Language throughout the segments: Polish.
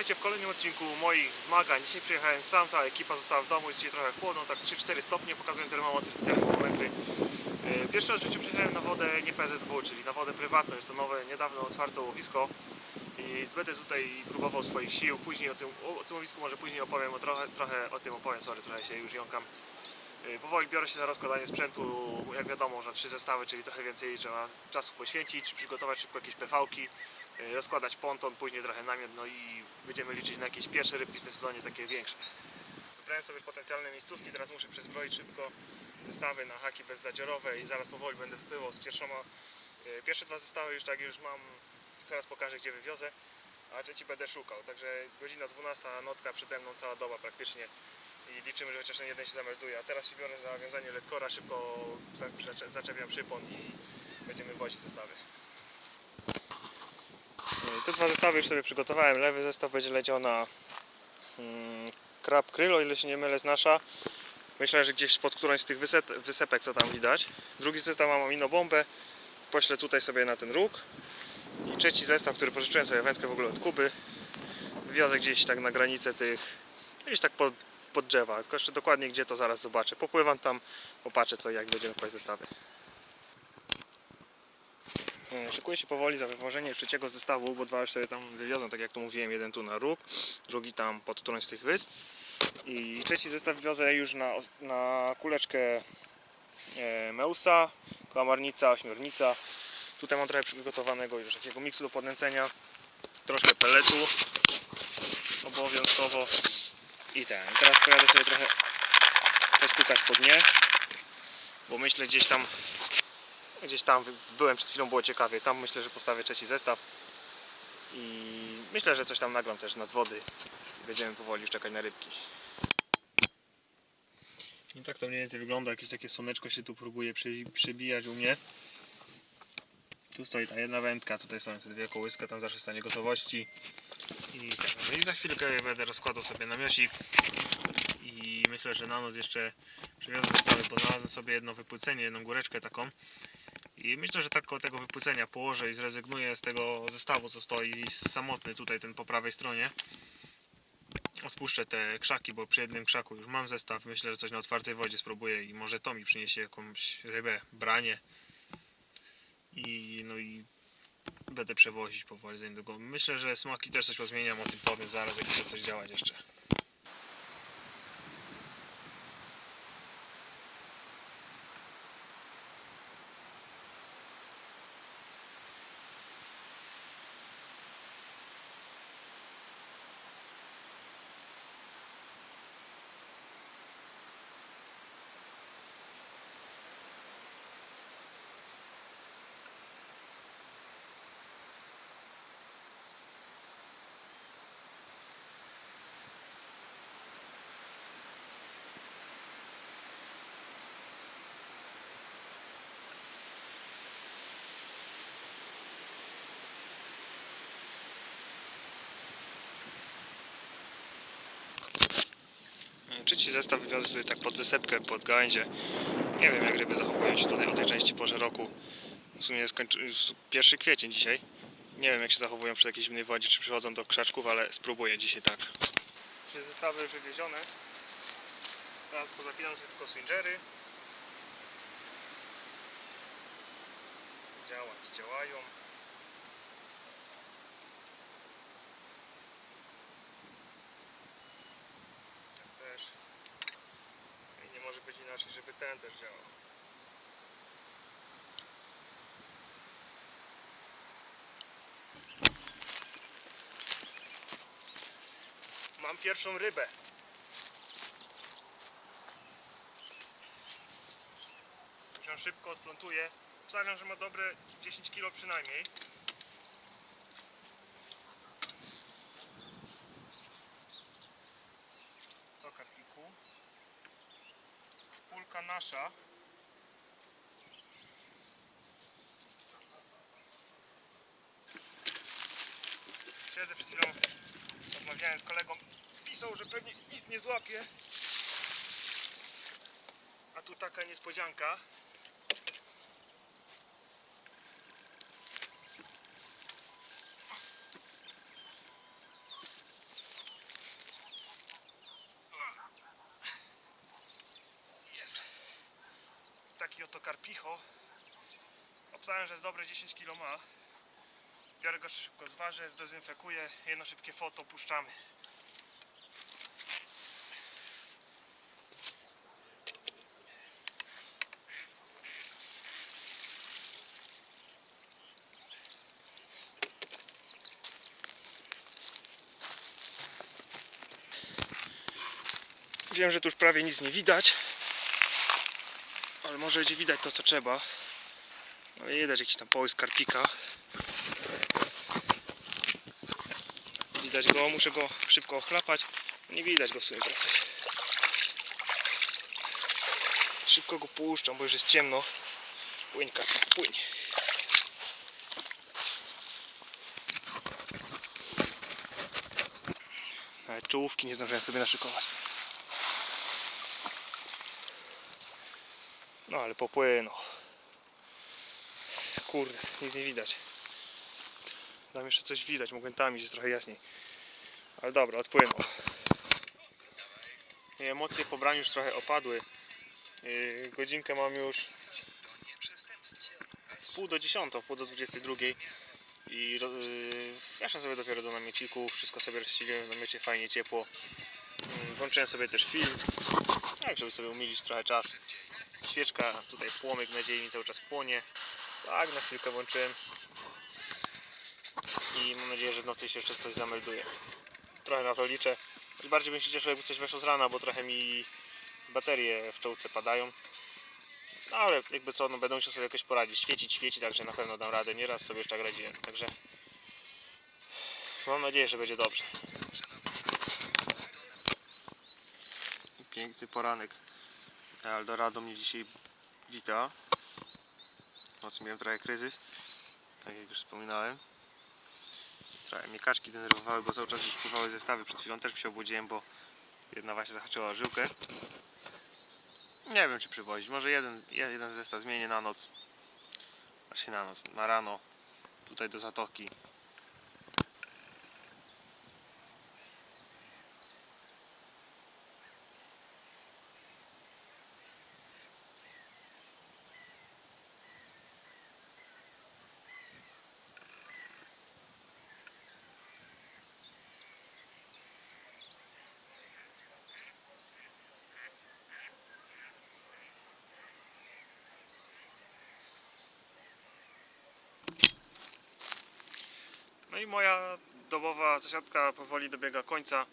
Witajcie w kolejnym odcinku moich zmagań. Dzisiaj przyjechałem sam, cała ekipa została w domu, dzisiaj trochę chłodno, tak 3-4 stopnie pokazują termometry. E, Pierwszy raz w życiu przyjechałem na wodę nie PZW, czyli na wodę prywatną. Jest to nowe, niedawno otwarte łowisko. I będę tutaj próbował swoich sił. Później o tym, o tym łowisku może później opowiem, o trochę, trochę o tym opowiem, sorry, trochę się już jąkam. E, Powoli biorę się za rozkładanie sprzętu, jak wiadomo, na trzy zestawy, czyli trochę więcej trzeba czasu poświęcić, przygotować szybko jakieś PV-ki, rozkładać ponton, później trochę namiot, no i będziemy liczyć na jakieś pierwsze rybki w tym sezonie, takie większe. Wybrałem sobie potencjalne miejscówki, teraz muszę przezbroić szybko zestawy na haki bezzadziorowe i zaraz powoli będę wpływał z pierwszoma. e, Pierwsze dwa zestawy już tak już mam, zaraz pokażę gdzie wywiozę, a trzeci będę szukał, także godzina 12, nocka przede mną, cała doba praktycznie i liczymy, że chociaż ten jeden się zamelduje. A teraz się biorę za wiązanie letkora, szybko za- zacze- zaczepiam przypon i będziemy wozić zestawy. Te dwa zestawy już sobie przygotowałem. Lewy zestaw będzie leciał na mm, krab kryl, o ile się nie mylę z nasza. Myślę, że gdzieś pod którąś z tych wysep, wysepek, co tam widać. Drugi zestaw mam aminobombę. Poślę tutaj sobie na ten róg. I trzeci zestaw, który pożyczyłem sobie wędkę w ogóle od Kuby. Wiozę gdzieś tak na granicę tych, gdzieś tak pod, pod drzewa. Tylko jeszcze dokładnie gdzie to zaraz zobaczę. Popływam tam, popatrzę co jak będziemy kłaść zestawy. E, Szykuję się powoli za wywożenie trzeciego zestawu, bo dwa już sobie tam wywiozą, tak jak tu mówiłem, jeden tu na róg, drugi tam pod którąś z tych wysp. I trzeci zestaw wiozę już na, na kuleczkę e, Meusa, kałamarnica, ośmiornica. Tutaj mam trochę przygotowanego już takiego miksu do podnęcenia, troszkę peletu obowiązkowo i ten. Teraz pojadę sobie trochę postukać po dnie, bo myślę gdzieś tam Gdzieś tam byłem przed chwilą, było ciekawie. Tam myślę, że postawię trzeci zestaw. I myślę, że coś tam nagram też nad wody. Będziemy powoli już czekać na rybki. I tak to mniej więcej wygląda. Jakieś takie słoneczko się tu próbuje przy, przybijać u mnie. Tu stoi ta jedna wędka, tutaj są te dwie kołyska, tam zawsze stanie gotowości. I, tak, no i za chwilkę będę rozkładał sobie namiocik. I myślę, że na noc jeszcze przywiozę zestawy, bo znalazłem sobie jedno wypłycenie, jedną góreczkę taką. I myślę, że tak tego wypłycenia położę i zrezygnuję z tego zestawu, co stoi samotny tutaj, ten po prawej stronie. Odpuszczę te krzaki, bo przy jednym krzaku już mam zestaw. Myślę, że coś na otwartej wodzie spróbuję i może to mi przyniesie jakąś rybę, branie. I no i będę przewozić powoli za niedługo. Myślę, że smaki też coś pozmieniam, o tym powiem zaraz, jak będzie coś działać jeszcze. Trzeci zestaw wywiozę sobie tak pod wysepkę, pod gałęzie. Nie wiem jak ryby zachowują się tutaj o tej części porze roku. W sumie jest 1 kwiecień dzisiaj. Nie wiem jak się zachowują przy takiej zimnej wodzie, czy przychodzą do krzaczków, ale spróbuję dzisiaj tak. Trzy zestawy już wywiezione. Teraz pozapinam sobie tylko swingery. Działać, działają. Ten też. I nie może być inaczej, żeby ten też działał. Mam pierwszą rybę. Już ją szybko odplątuję. Stawiam, że ma dobre 10 kg przynajmniej. Nasza. Siedzę przed chwilą, rozmawiałem z kolegą, pisał, że pewnie nic nie złapie. A tu taka niespodzianka. Taki oto karpicho. Obstałem, że jest dobre 10 kg ma. Biorę go szybko zważę, zdezynfekuję, jedno szybkie foto puszczamy. Wiem, że tu już prawie nic nie widać, ale może będzie widać to co trzeba. Ale widać jakiś tam połysk karpika. Widać go, muszę go szybko ochlapać. Nie widać go praktycznie. Szybko go puszczam, bo już jest ciemno. Płyń karpik, płyń. Nawet czołówki nie zdążyłem sobie naszykować. No ale popłynął. Kurde, nic nie widać. Tam jeszcze coś widać, momentami jest trochę jaśniej. Ale dobra, odpłynął. I Emocje po braniu już trochę opadły. Yy, godzinkę mam już w pół do dziesiątą, w pół do 22. I ro- yy, weszłem sobie dopiero do namieciku, wszystko sobie rozścieliłem w namiocie, fajnie ciepło. Yy, włączyłem sobie też film, tak żeby sobie umilić trochę czas. Świeczka, tutaj płomyk nadziei mi cały czas płonie. Tak, na chwilkę włączyłem. I mam nadzieję, że w nocy się jeszcze coś zamelduje. Trochę na to liczę. Choć bardziej bym się cieszył, jakby coś weszło z rana, bo trochę mi baterie w czołce padają. No ale jakby co, no będę musiał sobie jakoś poradzić. Świecić, świeci, także na pewno dam radę. Nieraz sobie jeszcze tak radziłem, także mam nadzieję, że będzie dobrze. Piękny poranek. Eldorado mnie dzisiaj wita. Nocy miałem trochę kryzys, tak jak już wspominałem. Trochę mnie kaczki denerwowały, bo cały czas już pływały zestawy. Przed chwilą też się obudziłem, bo jedna właśnie zahaczyła o żyłkę. Nie wiem czy przywozić, może jeden, jeden zestaw zmienię na noc. Właśnie na noc, na rano. Tutaj do zatoki. No i moja dobowa zasiadka powoli dobiega końca.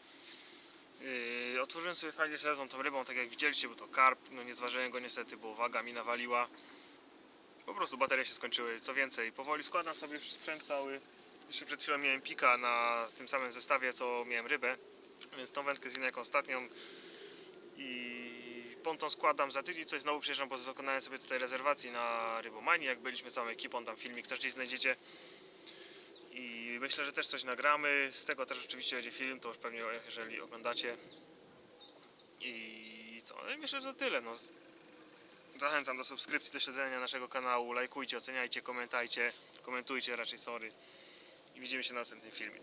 Yy, otworzyłem sobie fajnie śledzą tą rybą, tak jak widzieliście, był to karp. No nie zważyłem go niestety, bo waga mi nawaliła. Po prostu baterie się skończyły. Co więcej, powoli składam sobie już sprzęt cały. Jeszcze przed chwilą miałem pika na tym samym zestawie, co miałem rybę. Więc tą wędkę zwinę jak ostatnią. I ponton składam za tydzień, coś znowu przyjeżdżam, bo dokonałem sobie tutaj rezerwacji na rybomanii. Jak byliśmy całą ekipą, tam filmik też gdzieś znajdziecie. I myślę, że też coś nagramy. Z tego też oczywiście będzie film, to już pewnie jeżeli oglądacie. I co? No i myślę, że to tyle. No. Zachęcam do subskrypcji, do śledzenia naszego kanału. Lajkujcie, oceniajcie, komentajcie. Komentujcie raczej, sorry. I widzimy się na następnym filmie.